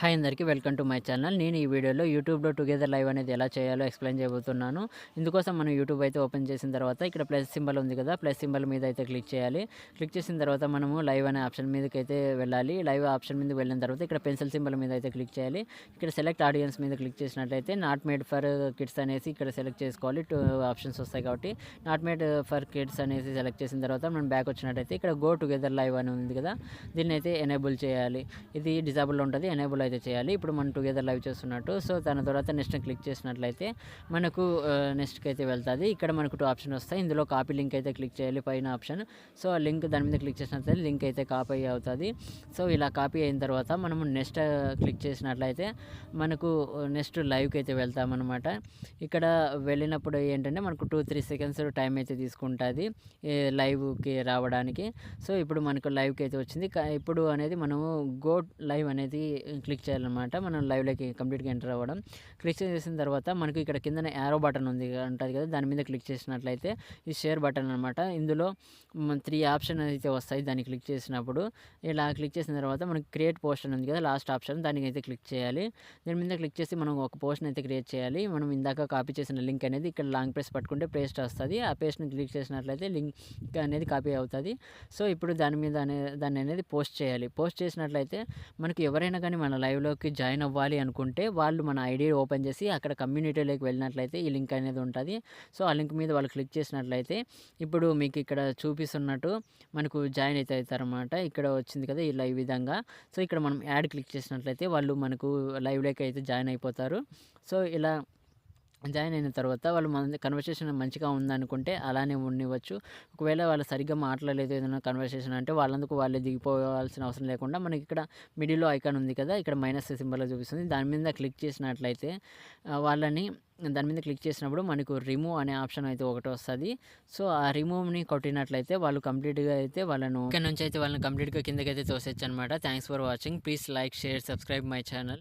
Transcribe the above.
Hi అందరికీ welcome to my channel. నేను ఈ వీడియోలో యూట్యూబ్లో టుగెదర్ లైవ్ అనేది ఎలా చేయాలో ఎక్స్ప్లెయిన్ చేయబోతున్నాను. ఇందుకోసం మనం యూట్యూబ్ అయితే ఓపెన్ చేసిన తర్వాత ఇక్కడ ప్లస్ సింబల్ ఉంది కదా ప్లస్ సింబల్ మీద అయితే క్లిక్ చేయాలి. క్లిక్ చేసిన తర్వాత మనము లైవ్ అనే ఆప్షన్ మీదకి అయితే వెళ్ళాలి. లైవ్ ఆప్షన్ మీద వెళ్ళిన తర్వాత ఇక్కడ పెన్సిల్ సింబల్ మీద అయితే క్లిక్ చేయాలి. ఇక్కడ సెలెక్ట్ ఆడియన్స్ మీద క్లిక్ చేసినట్లయితే నాట్ మేడ్ ఫర్ కిడ్స్ అనేసి ఇక్కడ సెలెక్ట్ చేసుకోవాలి. టూ ఆప్షన్స్ వస్తాయి కాబట్టి నాట్ మేడ్ ఫర్ కిడ్స్ అనేసి సెలెక్ట్ చేసిన తర్వాత మనం బ్యాక్ వచ్చినట్టయితే ఇక్కడ గో టుగెదర్ లైవ్ అని ఉంది కదా దీన్ని అయితే ఎనేబుల్ చేయాలి. ఇది డిజాబుల్ ఉంటుంది ఎనేబుల్ అయితే చేయాలి. ఇప్పుడు మనం టుగెదర్ లైవ్ చేస్తున్నట్టు. సో దాని తర్వాత నెక్స్ట్ క్లిక్ చేసినట్లయితే మనకు నెక్స్ట్కి అయితే వెళ్తుంది. ఇక్కడ మనకు టూ ఆప్షన్ వస్తాయి. ఇందులో కాపీ లింక్ అయితే క్లిక్ చేయాలి పైన ఆప్షన్ సో ఆ లింక్ దాని మీద క్లిక్ చేసినట్లయితే లింక్ అయితే కాపీ అవుతుంది. సో ఇలా కాపీ అయిన తర్వాత మనము నెక్స్ట్ క్లిక్ చేసినట్లయితే మనకు నెక్స్ట్ లైవ్కి అయితే వెళ్తామన్నమాట. ఇక్కడ వెళ్ళినప్పుడు ఏంటంటే మనకు టూ త్రీ సెకండ్స్ టైం అయితే తీసుకుంటుంది లైవ్కి రావడానికి. సో ఇప్పుడు మనకు లైవ్కి అయితే వచ్చింది. ఇప్పుడు అనేది మనము గో లైవ్ అనేది క్లిక్ క్లిక్ చేయాలన్నమాట. మనం లైవ్లోకి కంప్లీట్గా ఎంటర్ అవ్వడం. క్లిక్ చేసిన తర్వాత మనకు ఇక్కడ కింద యారో బటన్ ఉంది ఉంటుంది కదా దాని మీద క్లిక్ చేసినట్లయితే ఈ షేర్ బటన్ అనమాట ఇందులో త్రీ ఆప్షన్ అయితే వస్తాయి దాన్ని క్లిక్ చేసినప్పుడు. ఇలా క్లిక్ చేసిన తర్వాత మనకి క్రియేట్ పోస్ట్ అని ఉంది కదా లాస్ట్ ఆప్షన్ దానికి అయితే క్లిక్ చేయాలి. దాని మీద క్లిక్ చేసి మనం ఒక పోస్ట్ని అయితే క్రియేట్ చేయాలి. మనం ఇందాక కాపీ చేసిన లింక్ అనేది ఇక్కడ లాంగ్ ప్రెస్ పట్టుకుంటే పేస్ట్ వస్తుంది. ఆ పేస్ట్ని క్లిక్ చేసినట్లయితే లింక్ అనేది కాపీ అవుతుంది. సో ఇప్పుడు దాని మీద దాన్ని అనేది పోస్ట్ చేయాలి. పోస్ట్ చేసినట్లయితే మనకి ఎవరైనా కానీ మన లైవ్లోకి జాయిన్ అవ్వాలి అనుకుంటే వాళ్ళు మన ఐడి ఓపెన్ చేసి అక్కడ కమ్యూనిటీలోకి వెళ్ళినట్లయితే ఈ లింక్ అనేది ఉంటుంది. సో ఆ లింక్ మీద వాళ్ళు క్లిక్ చేసినట్లయితే ఇప్పుడు మీకు ఇక్కడ చూపిస్తున్నట్టు మనకు జాయిన్ అయితే అవుతారన్నమాట. ఇక్కడ వచ్చింది కదా ఇలా ఈ విధంగా. సో ఇక్కడ మనం యాడ్ క్లిక్ చేసినట్లయితే వాళ్ళు మనకు లైవ్లోకి అయితే జాయిన్ అయిపోతారు. సో ఇలా జాయిన్ అయిన తర్వాత వాళ్ళు మన కన్వర్సేషన్ మంచిగా ఉందనుకుంటే అలానే ఉండివచ్చు ఒకవేళ వాళ్ళు సరిగ్గా మాట్లాడలేదు ఏదైనా కన్వర్సేషన్ అంటే వాళ్ళందుకు వాళ్ళే దిగిపోవాల్సిన అవసరం లేకుండా మనకి ఇక్కడ మిడిల్లో ఐకాన్ ఉంది కదా ఇక్కడ మైనస్ సింబల్ చూపిస్తుంది. దాని మీద క్లిక్ చేసినట్లయితే వాళ్ళని దాని మీద క్లిక్ చేసినప్పుడు మనకు రిమూవ్ అనే ఆప్షన్ అయితే ఒకటి వస్తుంది. సో ఆ రిమూవ్ని కొట్టినట్లయితే వాళ్ళు కంప్లీట్గా అయితే వాళ్ళను ఇక్కడ నుంచి అయితే వాళ్ళని కంప్లీట్గా కిందకైతే తోసేచ్చు అనమాట thanks for watching please like share subscribe my channel